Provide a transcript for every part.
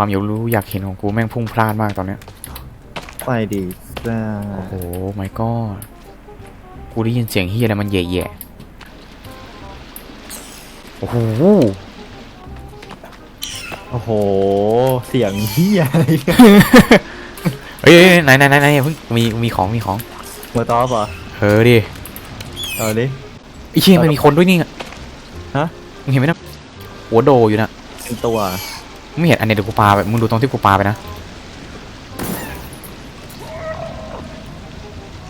ความอยากรู้อยากเห็นของกูแม่งพุ่งพลาดมากตอนเนี้ยไปดิจ้าโอ้โหไม่ก็กูได้ยินเสียงเฮียอะไรมันแย่ๆโอ้โหโอ้โห เสียงเฮียอะไรเนี่ยเฮ้ยเฮ้ยไหนไหนไหนไหนเพิ่งมีมีของมีของมาตอปเหรอเออดิเอาดิไอ้เชี่ยมันมีคนด้วยนี่ไงฮะมึงเห็นไหมนะหัวโดอยู่นะเป็นตัวมึง ไม่เห็นอันเนี้ยเดี๋ยวกูปาไปมึงดูตรงที่กูปาไปนะ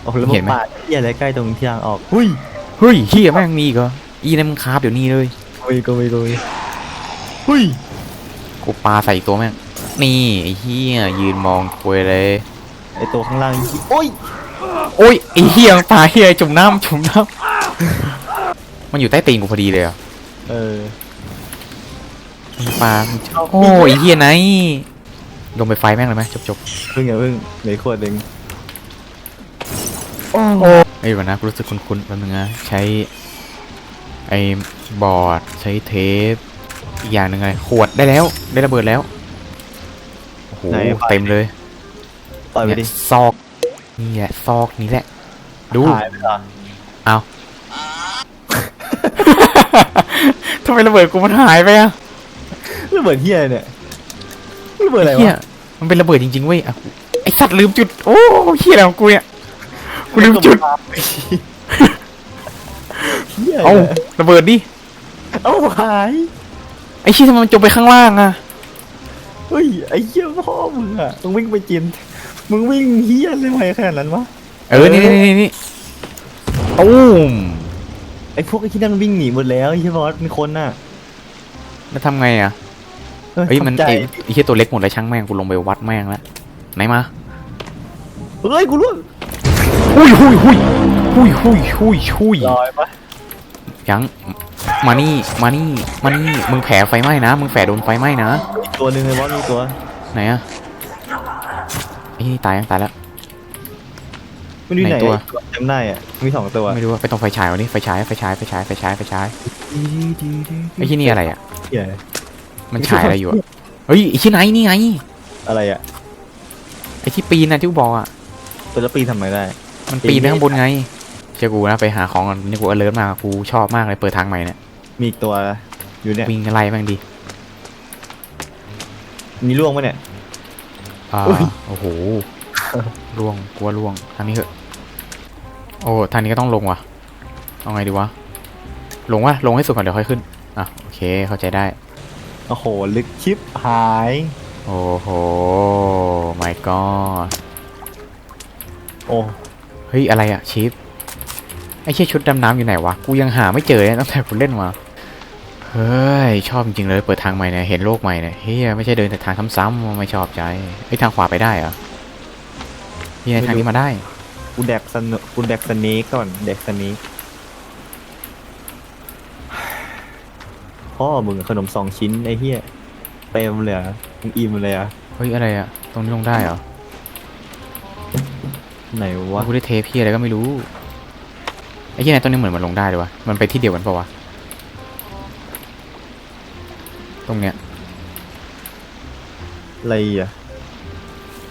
โอ้โหแล้วเห็นไหม ปาดเฮียอะไรใกล้ตรงที่ทางออกหุ้ยเฮ้ยเฮียแม่งมีอีกเหรออีนั่นมึงคาบเดี๋ยวนี้เลย กุยกุยกุยหุ้ยกูปาใส่อีกตัวแม่งนี่ไอ้เฮียยืนมองกูเลย ไอตัวข้างล่างนี่โอ้ยโอ้ยไอ้เฮียปลาเฮียจุ่มน้ำจุ่มน้ำมันอยู่ใต้ตีนกูพอดีเลยอะเออ ปลาโอ้ยไอ้เฮียไหนลงไปไฟแม่งเลยไหมจบจบเพิ่งอย่าเพิ่งเหลืออกขวดหนึ่งโอ้ไอ้ยวันนะกูรู้สึกคุ้นๆแป๊บนึงนะใช้ไอ้บอร์ดใช้เทปอีกอย่างหนึ่งอะไรขวดได้แล้วได้ระเบิดแล้วโอ้โหเต็มเลยปล่อยไปเนี่ยดิซอกนี่แหละซอกนี้แหละ ดูหายไปเหรอเอาทำไมระเบิดกูมันหายไปอะระเบิดเฮียเนี่ยระเบิดอะไรเฮียวะมันเป็นระเบิดจริงๆเว้ยอะไอสัตว์ลืมจุด โอ้เฮียอะไรของกูเนี่ยกูลืมจุด เฮียเอาระเบิดดิ เอาหายไอชี้ยทำไมมันจมไปข้างล่างอะเฮ้ยไอ้เหี้ยพ่อมึงอะมึงวิ่งไปจินมึงวิ่งเฮี้ยเลยไหมขนาดนั้นวะ เออ นี่นี่นี่นี่ตูมไอ้พวกไอ้ที่นั่นมันวิ่งหนีหมดแล้วไอ้เหี้ยบอสเป็นคนน่ะ แล้วทำไงอะ เฮ้ยมันทำใจไอไอเฮียตัวเล็กหมดเลยช่างแม่งกูลงไปวัดแม่งแล้วไหนมาเฮ้ยกูรู้หุยหุยหุยหุยหุยหุยหุยลอยปะยังมานี่มานี่มานี่มึงแผลไฟไหม้นะมึงแผลโดนไฟไหม้นะอีกตัวหนึ่งเลยบอสมีตัวไหนอะไอ้นี่ตายยังตายแล้วไม่รู้ไหนไหนตัวจำได้อะมีสองตัวไม่รู้ว่าไปตรงไฟฉายวันนี้ไฟฉายไฟฉายไฟฉายไฟฉายไฟฉายไอ้ที่นี่อะไรอะเหี้ย มันฉายอะไรอยู่อะเฮ้ยไอ้ที่ไหนนี่ไงอะไรอะไอ้ที่ปีนนะที่กูบอกอะตัวละปีทำไมได้ มันปีนไปข้างบนไงเจ้ากูนะไปหาของก่อนนี่กูเอเลิร์มากกูชอบมากเลยเปิดทางใหม่เนี่ยมีอีกตัวอยู่เนี่ยวิ่งอะไรแม่งดีมีล่วงปะเนี่ยอ่าอุ๊ยโอ้โหล่วงกลัวล่วงทางนี้เหอะโอ้ทางนี้ก็ต้องลงว่ะเอาไงดีวะลงวะลงให้สุดก่อนเดี๋ยวค่อยขึ้นอะโอเคเข้าใจได้ โอ้โห ลึกชิปหาย โอ้โห my god โอ้เฮ้ย อะไรอะชิปไอ้เชี่ยชุดดำน้ำอยู่ไหนวะ กูยังหาไม่เจอเลยตั้งแต่กูเล่นมาเฮ้ย ชอบจริงๆเลยเปิดทางใหม่เนี่ยเห็นโลกใหม่เนี่ยเฮ้ยไม่ใช่เดินแต่ทางซ้ำๆไม่ชอบใจเฮ้ยทางขวาไปได้เหรอนี่ไงทางนี้มาได้ กูแดกสนกูแดกสเนกก่อนแดกสเน พ่อมึงอะขนมสองชิ้นไอ้เหี้ยเต็มเลยอะมึงอิ่มเลยอะเฮ้ยอะไรอะตรงนี้ลงได้เหรอไหนวะกูได้เทปพี่อะไรก็ไม่รู้ไอ้ที่ไหนตรงนี้เหมือนมันลงได้เลยวะมันไปที่เดียวกันปะวะตรงเนี้ยอะไรอะ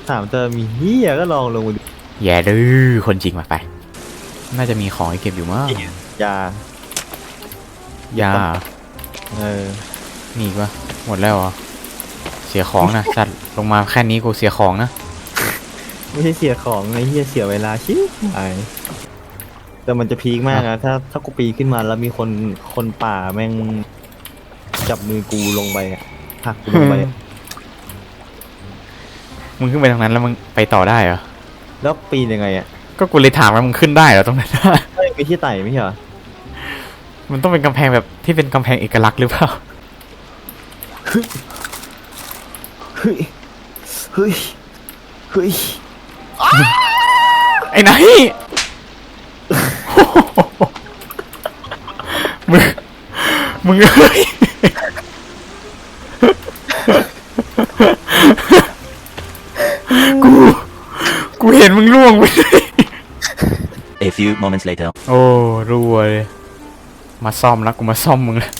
ถามจะมีเฮียก็ลองลงมาดูแย่ดื้อคนจริงมาไป น่าจะมีของให้เก็บอยู่มั้งยายา เออ มีอีกปะหมดแล้วเหรอ เสียของนะ สัตว์ลงมาแค่นี้กูเสียของนะ ไม่ใช่เสียของไอ้เฮียเสียเวลาชิบหายแต่มันจะพีคมากนะถ้าถ้ากูปีนขึ้นมาแล้วมีคนคนป่าแม่งจับมือกูลงไปอะผลักกูลงไปอะมึงขึ้นไปทางนั้นแล้วมึงไปต่อได้เหรอ แล้วปีนยังไงอะก็กูเลยถามว่ามึงขึ้นได้เหรอตรงนั้น เฮ้ยไม่ใช่ไต่ไม่ใช่เหรอ มันต้องเป็นกำแพงแบบที่เป็นกำแพงเอกลักษณ์หรือเปล่า เฮ้ย เฮ้ย เฮ้ย ไอ้ไหนมึง มึงเอ้ยกู กูเห็นมึงล่วงไป A few moments later. โอ้รัวเลย มาซ่อมแล้วกูมาซ่อมมึงแล้ว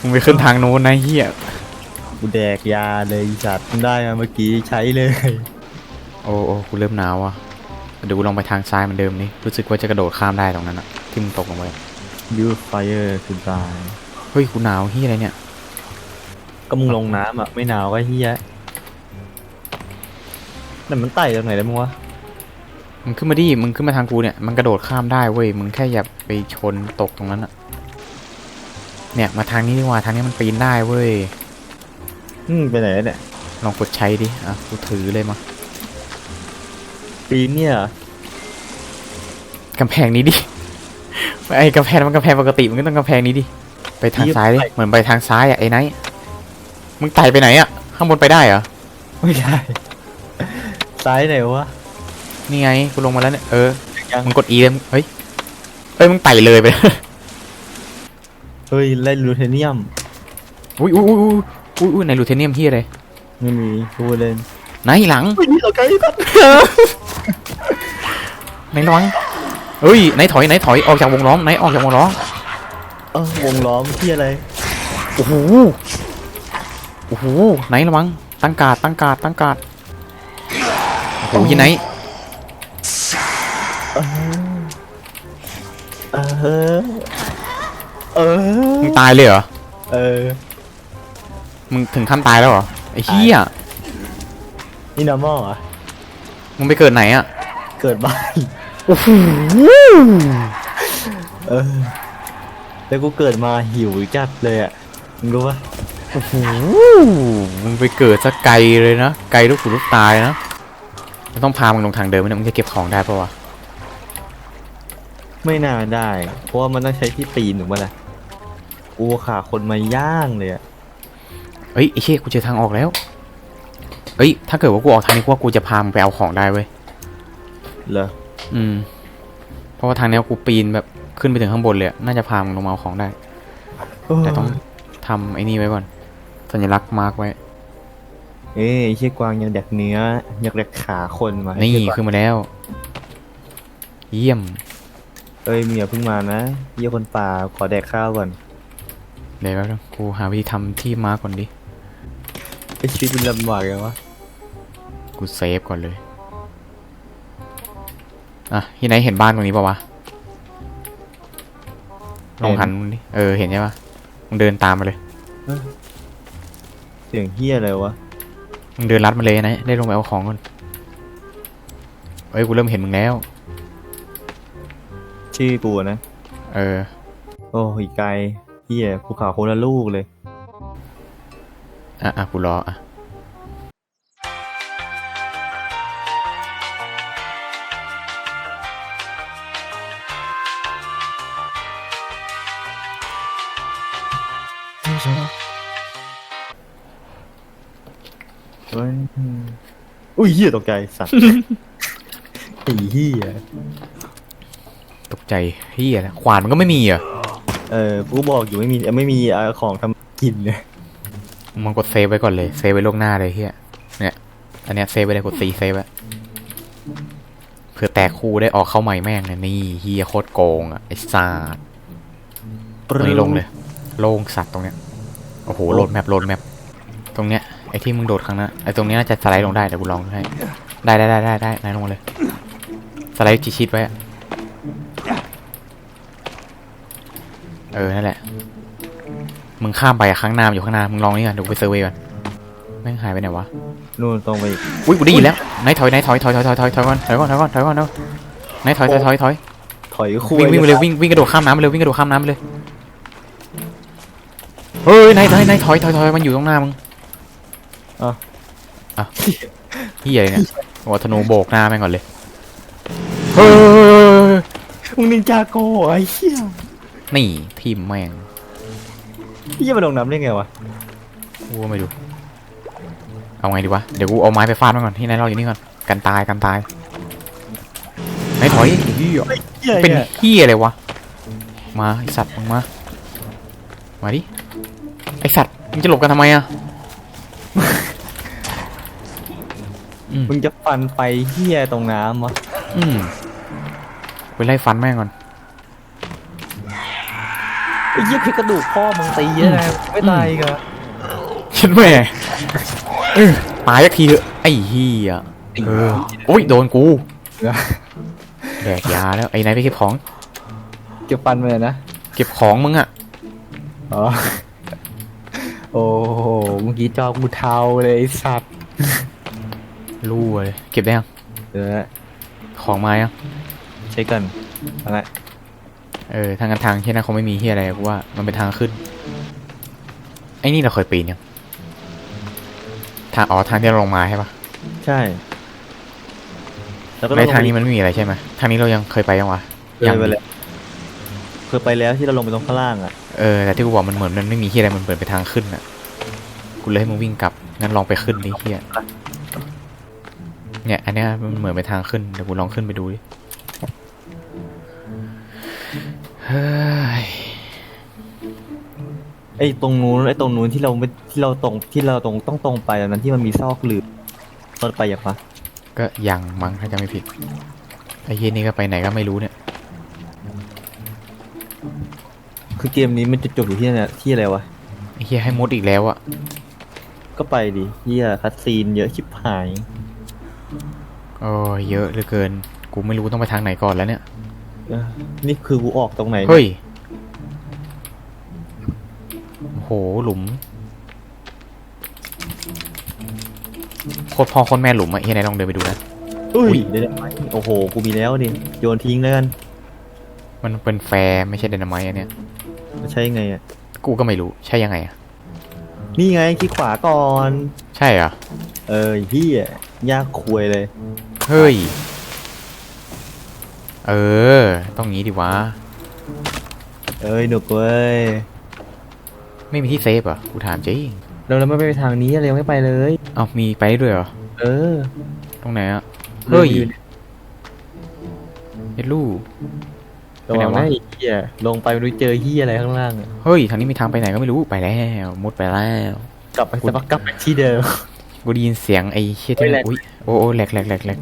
มึงไปขึ้นทางโน้นนะเฮียกูแดกยาเลยไอ้สัตว์ได้มาเมื่อกี้ใช้เลย โอ้โอ้กูเริ่มหนาวอะเดี๋ยวกูลองไปทางซ้ายเหมือนเดิมนี่รู้สึกว่าจะกระโดดข้ามได้ตรงนั้นอะที่มึงตกลงไปยูไฟเออร์คือตายเฮ้ยกูหนาวเฮียอะไรเนี่ย ก็มึงลงน้ำอะ ไม่หนาวก็เฮียแต่มันไต่ตรงไหนได้มั้งวะ มึงขึ้นมาดิ มึงขึ้นมาทางกูเนี่ย มันกระโดดข้ามได้เว้ย มึงแค่อย่าไปชนตกตรงนั้นอะเนี่ยมาทางนี้ดีกว่า ทางนี้มันปีนได้เว้ย อืมไปไหนแล้วเนี่ย ลองกดใช้ดิ อะ กูถือเลยมา ปีนเนี่ยกำแพงนี้ดิ ไอ้กำแพงมันกำแพงปกติ มันก็ต้องกำแพงนี้ดิ ไปทางซ้ายดิ เหมือนไปทางซ้ายอะไอ้ไนท์มึงไต่ไปไหนอะข้างบนไปได้เหรอ ไม่ได้ ซ้ายไหนวะ นี่ไงกูลงมาแล้วเนี่ยเออยังมึงกด E เลยเฮ้ยเฮ้ยมึงไต่เลยไปเฮ้ยเล่นลูเทเนียมอุ้ยอุ้ยอุ้ยอุ้ยอุ้ยในลูเทเนียมที่อะไรไม่มีกูเล่นไหนหลังไม่มีหรอกไอ้สัตว์ไหนระวังเฮ้ยไหนถอยไหนถอยออกจากวงล้อมไหนออกจากวงล้อมเออวงล้อมที่อะไรโอ้โหโอ้โหไหนระวังตั้งการ์ดตั้งการ์ดตั้งการ์ดโอ้โหยี่ไหน เออเออ มึงตายเลยเหรอ เออ มึงถึงขั้นตายแล้วเหรอ ไอ้เหี้ย นี่นอร์มอลอะมึงไปเกิดไหนอะ เกิดบ้าน โอ้โห เออ แล้วกูเกิดมาหิวจัดเลยอะ มึงรู้ปะโอ้โห มึงไปเกิดซะไกลเลยนะ ไกลลูกหูลูกตายนะมันต้องพามึงลงทางเดิมไหมเนี่ยมึงจะเก็บของได้ปะวะ ไม่น่าได้ เพราะว่ามันต้องใช้ที่ตีนถูกปะล่ะกูขาคนมาย่างเลยอะเอ้ยไอ้เชี่ยกูเจอทางออกแล้วเอ้ยถ้าเกิดว่ากูออกทางนี้กูว่ากูจะพามึงไปเอาของได้เว้ย เหรออืม เพราะว่าทางเนี้ยกูปีนแบบขึ้นไปถึงข้างบนเลยอะน่าจะพามึงลงมาเอาของได้ แต่ต้องทำไอ้นี่ไว้ก่อน สัญลักษณ์มาร์กไว้ เอ้ยไอ้เชี่ยกวางยังแดกเนื้อยังแดกขาคนมานี่ไอ้เชี่ยกวาง ขึ้นมาแล้ว เยี่ยม เอ้ยมึงอย่าเพิ่งมานะเยี่ยคนป่าขอแดกข้าวก่อนเดี๋ยวแป๊บนึงกูหาวิธีทำที่มาร์กก่อนดิ ไอชีวิตมันลำบากยังวะกูเซฟก่อนเลย อะที่ไหนเห็นบ้านตรงนี้ปะวะ ลองหันดิเออ เห็นใช่ปะมึงเดินตามมาเลยเสียงเฮียอะไรวะมึงเดินลัดมาเลยนะ ได้ลงไปเอาของก่อนเอ้ย กูเริ่มเห็นมึงแล้ว ชื่อกูอะนะ เออ โอ้ยไกลเฮียภูเขาคนละลูกเลย อะอะกูรออะ เฮ้ยอุ้ยเฮียตกใจสัตว์ ไอ้เฮียตก ใจเฮียนะขวานมันก็ไม่มีเหรอะเออกูบอกอยู่ไม่มีไม่มีเอาของทำกินเลยมึงกดเซฟไว้ก่อนเลยเซฟไว้ล่วงหน้าเลยเฮียเนี่ยอันเนี้ยเซฟไว้เลยกดซีเซฟไว้เผื่อแตกคู่ได้ออกเข้าใหม่แม่งเลยนี่เฮียโคตรโกงอะไอ้สัตว์ตรงนี้ลงเลย โล่งสัตว์ตรงเนี้ยโอ้โหโหลดแมปโหลดแมปตรงเนี้ยไอ้ที่มึงโดดครั้งนั้นไอ้ตรงเนี้ยน่าจะสไลด์ลงได้เดี๋ยวกูลองให้ได้ได้ได้ได้ได้นายลงมาเลย สไลด์ชิดๆไว้อะ เออ นั่นแหละ มึงข้ามไปอะข้างหน้ามันอยู่ข้างหน้า มึงลองนี่ก่อนเดี๋ยวกูไปเซอร์เวย์ก่อนแม่งหายไปไหนวะ นู่นตรงไปอีกอุ้ยกูได้ยินแล้วนายถอยนายถอยถอยถอยถอยถอยถอยก่อนถอยก่อนถอยก่อนถอยก่อนเนาะนายถอยถอยถอยถอยถอยคุยวิ่งวิ่งไปเลยวิ่งวิ่งกระโดดข้ามน้ำไปเลยวิ่งกระโดดข้ามน้ำไปเลย เฮ้ยนายนายนายถอยถอยถอยมันอยู่ตรงหน้ามึงอะอะเฮียอะไรเนี่ยวัธนูโบกหน้าแม่งก่อนเลย เฮ้ยมึงนินจาโกไอ้เหี้ย นี่ทีมแม่งเหี้ยมาลงน้ำได้ไงวะกูก็ไม่ดูเอาไงดีวะ เดี๋ยวกูเอาไม้ไปฟาดมันก่อนที่นายรออยู่นี่ก่อน กันตายกันตายนายถอยเฮียเหี้ยเป็นเนี่ยเฮียอะไรวะ มาไอสัตว์มึงมา มาดิ ไอสัตว์มึงจะหลบกันทำไมอะอืมมึงจะฟันไปเหี้ยตรงน้ำวะอืมไปไล่ฟันแม่งก่อน ไอ้เหี้ยคือกระดูกพ่อมึงตีนะไม่ตายอีกเหรอฉันแม่เออตายสักทีเถอะไอ้เฮียเออโอ้ยโดนกูแดกยาแล้วไอ้นายไปเก็บของ เก็บฟันมาเลยนะ เก็บของมึงอะอ๋อโอ้โหเมื่อกี้จอกูเทาเลยไอ้สัตว์รู้เลยเก็บได้ยังเดี๋ยวนะของมายังเช็คกันอะไรเออทางกันทางที่นั่นคงไม่มีเฮียอะไรกูว่ามันเป็นทางขึ้น ไอ้นี่เราเคยปีนยังทางอ๋อทางที่เราลงมาใช่ปะใช่แล้วก็ในทางนี้มันไม่มีอะไรใช่ไหมทางนี้เรายังเคยไปยังวะเคยไปแล้วเคยไปแล้วที่เราลงไปตรงข้างล่างอะเออแต่ที่กูบอกมันเหมือนมันไม่มีที่อะไรมันเปิดไปทางขึ้นอะกูเลยให้มึงวิ่งกลับงั้นลองไปขึ้นดิเฮียเนี่ย อันเนี้ยมันเหมือนไปทางขึ้นเดี๋ยวกูลองขึ้นไปดูดิ เฮ้ยไอ้ตรงนู้นไอ้ตรงนู้นที่เราไม่ที่เราตรงที่เราตรงต้องตรงไปอันนั้นที่มันมีซอกหลืบตอนไปอย่างปะก็ยังมั้งถ้าจะไม่ผิดไอ้เฮียนี่ก็ไปไหนก็ไม่รู้เนี่ย คือเกมนี้มันจะจบอยู่ที่เนี่ยที่อะไรวะไอ้เฮียให้มุดอีกแล้วอะก็ไปดิเฮียคัดซีนเยอะชิบหายโอ้ยเยอะเหลือเกิน กูไม่รู้ต้องไปทางไหนก่อนแล้วเนี่ย เออนี่คือกูออกตรงไหนนี่เฮ้ยโอ้โห หลุม โคตรพ่อโคตรแม่หลุมอะเฮียไหนลองเดินไปดูนะ อุ้อุ๊ยยเดี๋ยวๆโอ้โห กูมีแล้วดิโยนทิ้งแล้วกันมันเป็นแฟร์ไม่ใช่เดนามายอันเนี้ยจะใช้ยังไงอะ กูก็ไม่รู้ ใช่ยังไงอะนี่ไงคลิกขวาก่อน ใช่เหรอะ เออเฮียยากคุยเลย เฮ้ย เออ ต้องงี้ดิวะ เอ้ยหนุกเว้ยไม่มีที่เซฟเหรอะกูถามจริงเราแล้วไม่ไปทางนี้อะไรยังไม่ไปเลย เอ้ามีไปได้ด้วยเหรอ เออตรงไหนอะ เฮ้ยดินเฮ็ดลู่ระวังนะไอ้เฮียลงไปไม่รู้เจอเฮียอะไรข้างล่างอะเฮ้ยทางนี้มีทางไปไหนก็ไม่รู้ไปแล้วมุดไปแล้ว กลับไปสักพักกลับไปที่เดิม กูได้ยินเสียงไอ้เชี่ยเฮ้ที่ยแหลกอุ้ยโอ้โอ้แหลกแหลกแหลกแหลก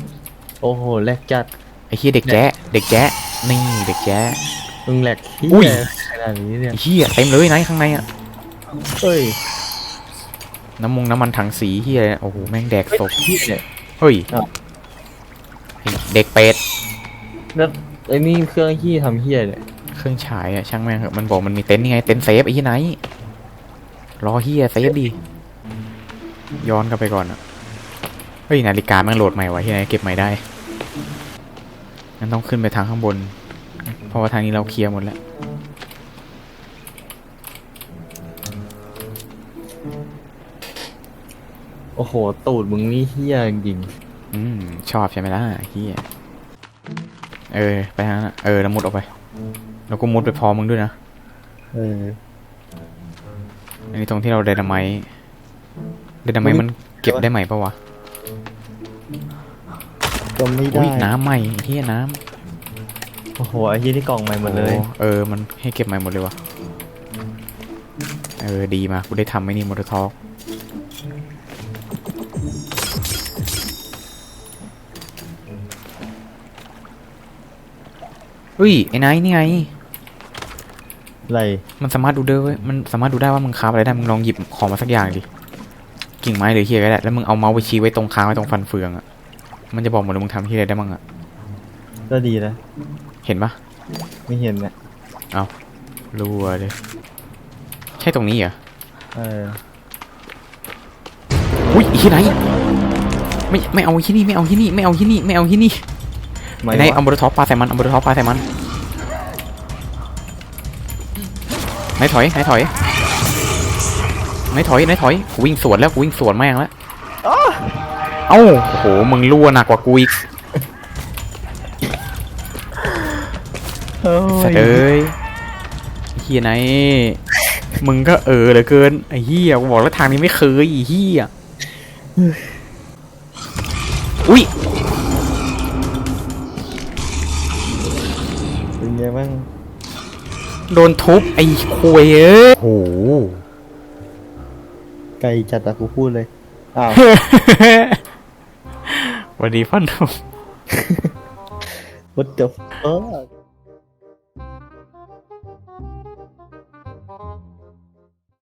โอ้โหแหลกจัดไอ้ เชี่ยเด็กแจ๊ะเด็กแจ๊ะนี่เด็กแจ๊ะ มึงแหลกเฮีอุ้ยยขนาดนี้เนี่ย ไอ้เชี่ยเต็มเลยไหนข้างในอะเฮ้ยน้ำมงน้ำมันถังสีเฮียโอ้โหแม่งแดกศพเฮียเนี่ย เฮ้ยอ้าวไอ้เด็กเป็ดแล้วไอ้นี่เครื่องเฮียทำเฮียเนี่ยเครื่องฉายอะช่างแม่งเหอะมันบอกมันมีเต็นท์นี่ไงเต็นท์เซฟไอ้ที่ไหนรอเฮียเซฟดีย้อนกลับไปก่อนอะเฮ้ยนาฬิกาแม่งโหลดใหม่วะที่ไหนเก็บใหม่ได้ งั้นต้องขึ้นไปทางข้างบน เพราะว่าทางนี้เราเคลียร์หมดแล้ว โอ้โห ตูดมึงนี่เฮียจริงอืม ชอบใช่ไหมล่ะเฮียเออ ไปทางนั้นอะเออแล้วมุดออกไป แล้วก็มุดไปพอมึงด้วยนะเออ อันนี้ตรงที่เราเดนามายเดนามายมันเก็บได้ใหม่ปะวะ ก็ไม่ได้อุ้ยน้ำใหม่เฮียน้โอ้โหไอ้เฮียที่กล่องใหม่ำหมดเลยโอ้เออมันให้เก็บใหม่หมดเลยวะเออดีมากูได้ทำไอ้นี่มอเตอร์ทอล์กอุ้ยไอ้นายนี่ไง อะไรมันสามารถดูได้เว้ยมันสามารถดูได้ว่ามึงคราฟอะไรได้ มึงลองหยิบของมาสักอย่างดิ กิ่งไม้หรือเฮียก็ได้ แล้วมึงเอาเมาส์ไปชี้ไว้ตรงค้างไว้ตรงฟันเฟืองอะ มันจะบอกหมดเลยมึงทำที่อะไรได้บ้างอะก็ดีนะ เห็นปะไม่เห็นนะรัวเลยใช่ตรงนี้เหรอเอออุ้ยอีที่ไหนไม่ไม่เอาที่นี่ไม่เอาที่นี่ไม่เอาที่นี่ไม่เอาที่นี่ไม่ไอ้ไหนเอาวะบอลท็อปปาใส่มันเอาบอลท็อปปาใส่มันไหนถอยไหนถอยไหนถอยไหนถอยกูวิ่งสวนแล้วกูวิ่งสวนแม่งแล้วเอ้า โอ้โห มึงรั่วหนักกว่ากูอีกเอ้สัตยว์เอ้ยไอ้เฮียไหน มึงก็เออเหลือเกินไอ้เฮียกูบอกแล้วทางนี้ไม่เคยไอ้เฮียอุ้ยเป็นไงบ้างโดนทุบไอ้คุยเอ้ยโอ้โหไกลจัดอะกูพูดเลยอ้าว สวัสดีพ่อหนุ่ม what the fuck